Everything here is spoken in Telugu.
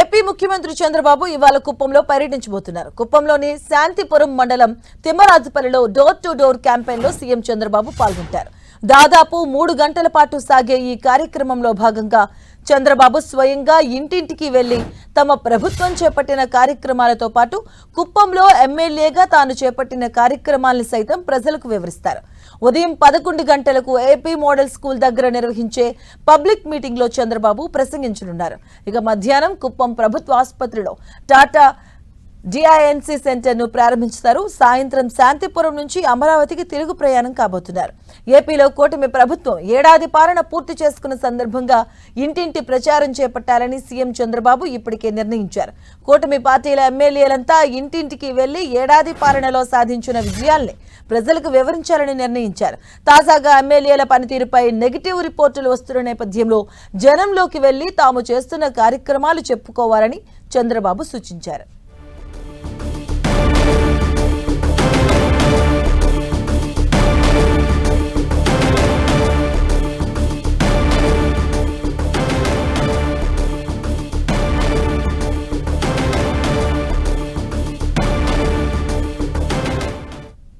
ఏపీ ముఖ్యమంత్రి చంద్రబాబు ఇవాళ కుప్పంలో పర్యటించబోతున్నారు. కుప్పంలోని శాంతిపురం మండలం తిమ్మరాజుపల్లిలో డోర్ టు డోర్ క్యాంపెయిన్లో సీఎం చంద్రబాబు పాల్గొంటారు. దాదాపు మూడు గంటల పాటు సాగే ఈ కార్యక్రమంలో భాగంగా చంద్రబాబు స్వయంగా ఇంటింటికి వెళ్ళి తమ ప్రభుత్వం చేపట్టిన కార్యక్రమాలతో పాటు కుప్పంలో ఎమ్మెల్యేగా తాను చేపట్టిన కార్యక్రమాలను సైతం ప్రజలకు వివరిస్తారు. ఉదయం పదకొండు గంటలకు ఏపీ మోడల్ స్కూల్ దగ్గర నిర్వహించే పబ్లిక్ మీటింగ్లో చంద్రబాబు ప్రసంగించనున్నారు. ఇక మధ్యాహ్నం కుప్పం ప్రభుత్వ ఆసుపత్రిలో టాటా జిఐఎన్సీ సెంటర్ను ప్రారంభించుతారు. సాయంత్రం శాంతిపురం నుంచి అమరావతికి తిరుగు ప్రయాణం కాబోతున్నారు. ఏపీలో కూటమి ప్రభుత్వం ఏడాది పాలన పూర్తి చేసుకున్న సందర్భంగా ఇంటింటి ప్రచారం చేపట్టాలని సీఎం చంద్రబాబు ఇప్పటికే నిర్ణయించారు. కూటమి పార్టీల ఎమ్మెల్యేలంతా ఇంటింటికి వెళ్ళి ఏడాది పాలనలో సాధించిన విజయాల్ని ప్రజలకు వివరించాలని నిర్ణయించారు. తాజాగా ఎమ్మెల్యేల పనితీరుపై నెగిటివ్ రిపోర్టులు వస్తున్న నేపథ్యంలో జనంలోకి వెళ్ళి తాము చేస్తున్న కార్యక్రమాలు చెప్పుకోవాలని చంద్రబాబు సూచించారు.